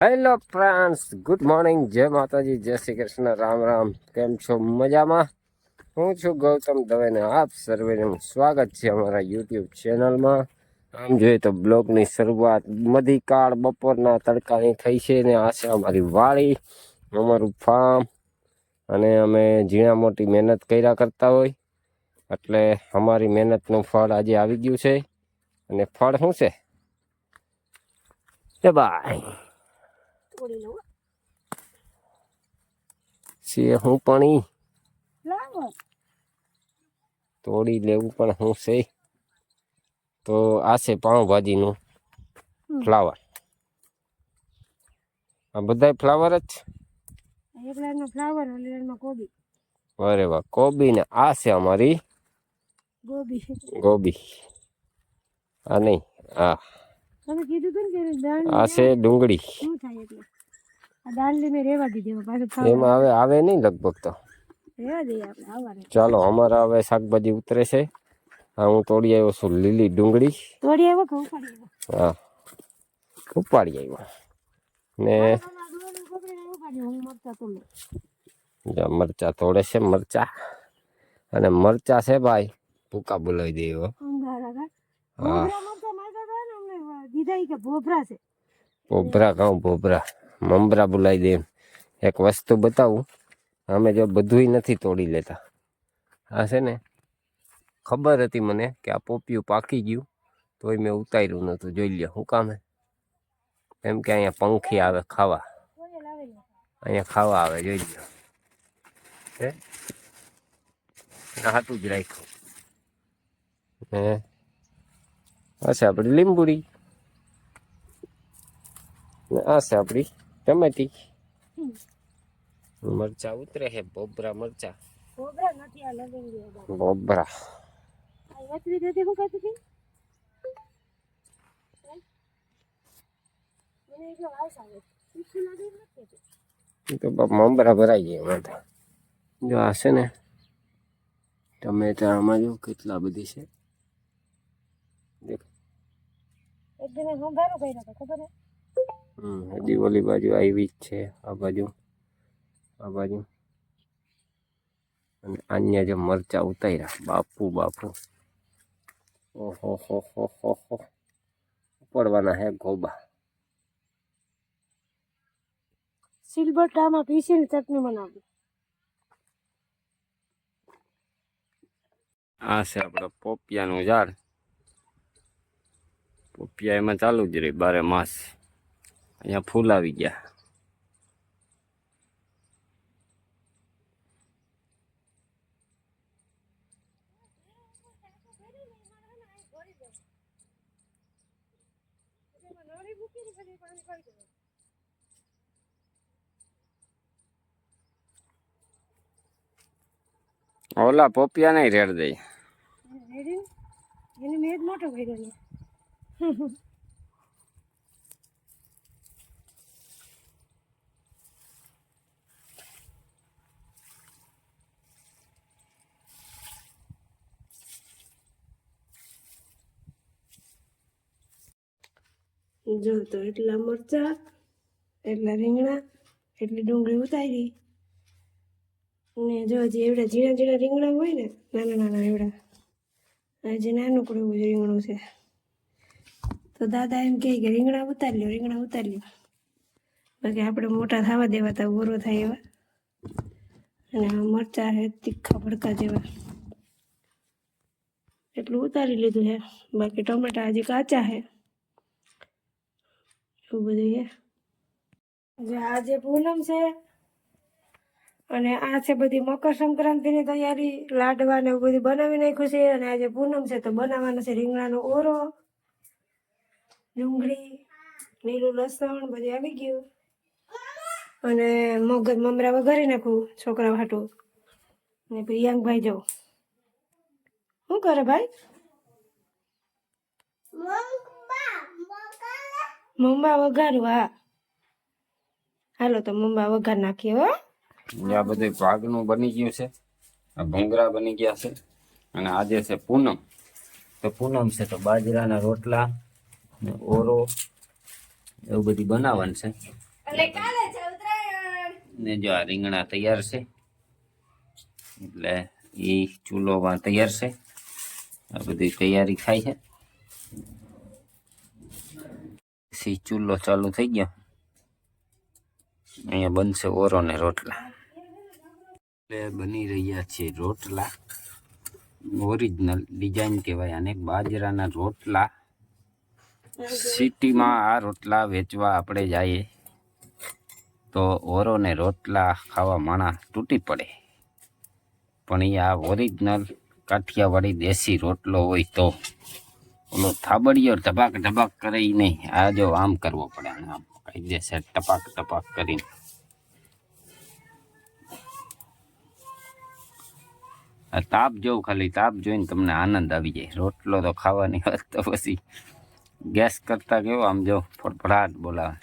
Hello France good morning જય માતાજી જય શ્રી કૃષ્ણ રામ રામ કેમ છો મજામાં હું છું ગૌતમ દવેને આપ સર્વેનું સ્વાગત છે અમારા યુટ્યુબ ચેનલમાં આમ જોઈએ તો બ્લોગની શરૂઆત મધીકાળ બપોરના તડકાની થઈ છે ને આ છે અમારી વાડી અમારું ફાર્મ અને અમે ઝીણા મોટી મહેનત કર્યા કરતા હોય. એટલે અમારી મહેનતનું ફળ આજે આવી ગયું છે. અને ફળ શું છે? બાય તોડી લઉં છે હું પણ ઈ ફ્લાવર તોડી લેવું પણ હું છે તો આ છે પાઉંભાજીનું હમ. ફ્લાવર આ બધા ફ્લાવર જ? છે? એક લાઈનમાં ફ્લાવર ઓલી લાઈનમાં કોબી. અરે વાહ કોબી ને આ છે અમારી ગોબી. ગોબી. આ નહીં આ. તમે કીધું તું કે દાંડી આ છે ડુંગળી. શું થાય એટલે? આ દાંડી મેં રેવા દીધી પાછું એમાં હવે આવે નહીં લગભગ તો. રેવા દઈએ આપણે આવવાને. ચાલો અમારા હવે શાકભાજી ઉતરે છે. હા હું તોડી આવ્યો છું લીલી ડુંગળી. તોડી આવ્યો કે ઉપાડી આવ્યો? હા. ઉપાડી આવ્યો. ને મરચા તોડે. છે મરચા. અને મરચા છે ભાઈ ભૂકા બોલાવી દે એવો. હા ભોભરા મરચા માંગ્યા હતા ને ઈ કે ભોભરા છે? ભોભરા કાં ભોભરા મમરા બોલાવી દે એક વસ્તુ બતાવું. અમે જો બધુંય નથી તોડી લેતા. આ છે ને, ખબર હતી મને કે આ પોપિયું પાકી ગયું, તોય મેં ઉતાર્યું નહોતું. જોઈ લ્યો શું કામે? એમ કે અહીંયા પંખી આવે, ખાવા. અહીંયા ખાવા આવે, જોઈ લ્યો. હે? હાટું જ રાખ્યું. હે? અચ્છા આપણે લીંબુડી. આ છે આપણી ટમેટી મરચા ઉતરે છે બોબરા મરચા. બોબરા તો? મમરા ભરાઈ ગયા તો. જો આ છે ને ટમેટા આમાં જો કેટલા બધી છે. દેખ. કર્યો ખબર હે? હજી ઓલી બાજુ આવી જ છે આ બાજુ. આ બાજુ. અને અન્ય જે મરચા ઉતાર્યા બાપુ બાપુ. ઓહો હો હો હો હો. પડવાના હે ગોબા. સિલબટામાં પીસીને ચટણી બનાવી. આ છે આપણો પોપિયાનું ઝાડ. પોપિયા એમાં ચાલુ જ રહી બારે માસ. અહીંયા ફૂલ આવી ગયા ઓલા પોપિયા નહીં રેડ દઈ રેડી એને મેં જ મોટો કર્યો જો તો એટલા મરચા, એટલા રીંગણા, એટલી ડુંગળી ઉતારી ને જો હજી એવડા ઝીણા ઝીણા રીંગણા હોય ને, નાના નાના એવડા હજી નાનકડું એવું રીંગણું છે. તો દાદા એમ કહે કે રીંગણા ઉતારી લ્યો, રીંગણા ઉતારી લ્યો. બાકી આપણે મોટા થવા દેવા તા ઓરો થાય એવા. અને આ મરચા છે, તીખા ભડકા જેવા. એટલું ઉતારી લીધું છે. બાકી ટમેટા હજી કાચા છે. એવું બધું છે જે આજે પૂનમ છે. અને આ છે બધી મકર સંક્રાંતિની તૈયારી લાડવા ને એવું બધું બનાવી નાખ્યું છે. અને આજે પૂનમ છે તો બનાવવાનો છે રીંગણાનો ઓરો ડુંગળી લીલું લસણ બધું આવી ગયું. અને મગજ મમરા વઘારી નાખું છોકરા હાટું. ને પ્રિયાંકભાઈ જાઉં. શું કરે ભાઈ? મમ્મા વઘારવા હાલો તો મમ્મા વઘાર નાખીએ હો. આ બધું ભાગનું બની ગયું છે આ ભૂંગરા બની ગયા છે અને આજે છે પૂનમ. તો પૂનમ છે તો બાજરાના રોટલા ને ઓરો એવું બધું બનાવવાનું છે. ને જો આ રીંગણા તૈયાર છે એટલે એ ચૂલોમાં તૈયાર છે. આ બધી તૈયારી થાય છે. સી ચૂલો ચાલુ થઈ ગયો. અહીંયા બનશે ઓરો ને રોટલા. એટલે બની રહ્યા છે રોટલા. ઓરિજિનલ ડિઝાઇન કહેવાય અને બાજરાના રોટલા. સિટીમાં આ રોટલા વેચવા આપણે જઈએ તો ઓરો ને રોટલા ખાવા માણા તૂટી પડે. પણ એ આ ઓરિજિનલ કાઠિયાવાડી દેશી રોટલો હોય તો ઓલો થાબડિયો ટપાક ટપાક કરે નહીં આ જો આમ કરવો પડે આમ કાયદેસર ટપાક ટપાક કરીને. આ તાપ જોઉં ખાલી, તાપ જોઈને તમને આનંદ આવી જાય. રોટલો તો ખાવાની હોય તો પછી ગેસ કરતા કેવો આમ જો ફટફડાટ બોલાવે.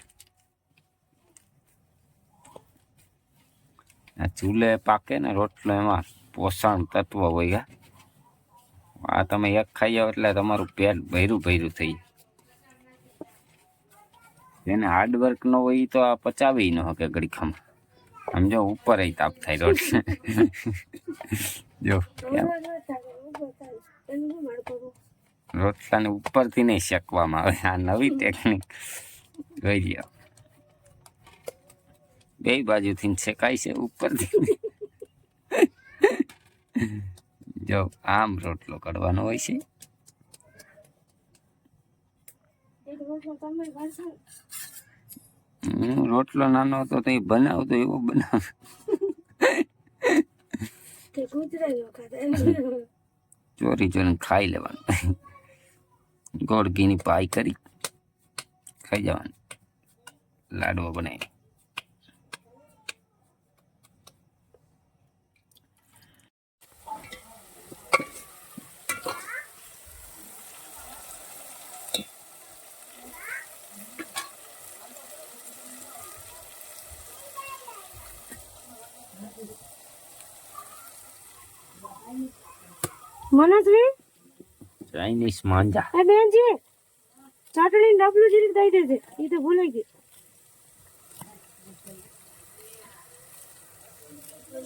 આ ચૂલે પાકે ને રોટલો એમાં પોષણ તત્વ હોય ગયા આ તમે એક ખાઈ જાઓ એટલે તમારું પેટ ભૈરું ભૈરું થઈ જેને હાર્ડવર્ક ન હોય તો આ પચાવી ન શકે ઘડી ખમ સમજો ઉપર તાપ થાય રોડ જો રોટલાને ઉપરથી નહીં શેકવામાં આવે. આ નવી ટેકનિક જોઈ લ્યો. બે બાજુથી શેકાય છે ઉપરથી. જો આમ રોટલો કાઢવાનો હોય છે. રોટલો નાનો હતો તો એ બનાવતો એવો બનાવ. ચોરી ચોરી ખાઈ લેવાનું. ગોળ ઘીની પાઈ કરી. ખાઈ જવાનું. લાડવો બનાવી. મનોજભાઈ ચાઇનીઝ માંજા. એ બેનજી ચટણી ડબલું જીરી દઈ દેજે. એ તો ભૂલાઈ ગઈ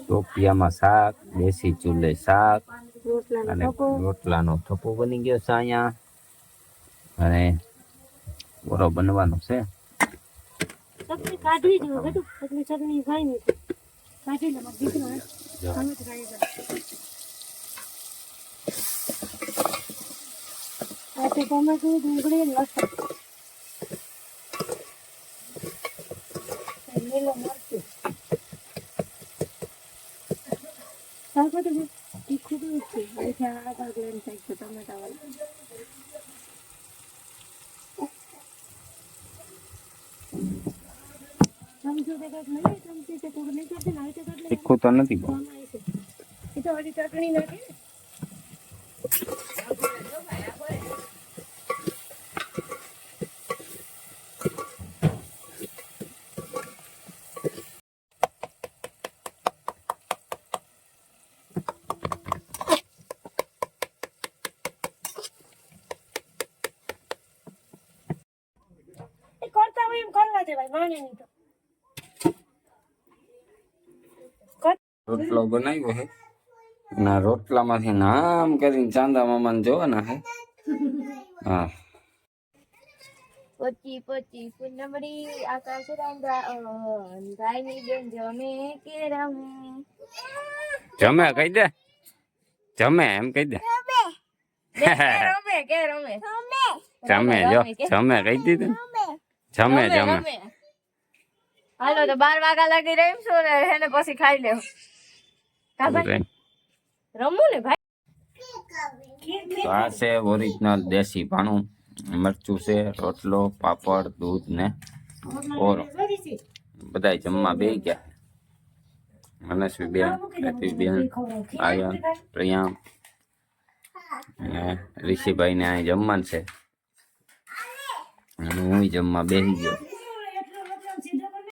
ટોપિયામાં શાક દેશી ચૂલે શાક અને રોટલાનો થપ્પો બની ગયો છે અહીંયા. અને ઓરો બનવાનો છે. ચટણી કાઢવી જોઈએ ચટણી ખાઈ નહીં કાઢી લે દીકરો તમે ખાઈ જાઓ. તો ટમેટું ડુંગળી લસણ લીલો મરચું. શાક હતું બસ તીખું બી છે. અહીંથી આ ભાગ લઈને થાય છે ટમેટા વાળું. તીખું તો નથી. એ તો હજી ચટણી નાખી ને એ કરતા હોય એમ કરવા દે ભાઈ માને નહીં તો રોટલો બનાવ્યો છે ના રોટલામાંથી નામ કરીને ચાંદા મામાને જોવાના છે હા પચી પચી પૂનમડી આકાશ રાંધા અંધાઈની બેન જમે કે રમે જમે કહી દે જમે એમ કહી દે બે કે રમે કે રમે જમે જો જમે કહી દીધું જમે જમે હાલો તો બાર વાગા લાગી રહીશું ને એને પછી ખાઈ લેવું. કા ભાઈ? રમવું ને ભાઈ? તો આ છે ઓરિજિનલ દેશી ભાણું. મરચું છે રોટલો પાપડ દૂધ ને ઓરો. બધા જમવા બે ગયા. મનસ્વી બેન બેન આયન પ્રિયામ અને ઋષિભાઈ ને અહીં જમવાનું છે. અને હું જમવા બેસી ગયો.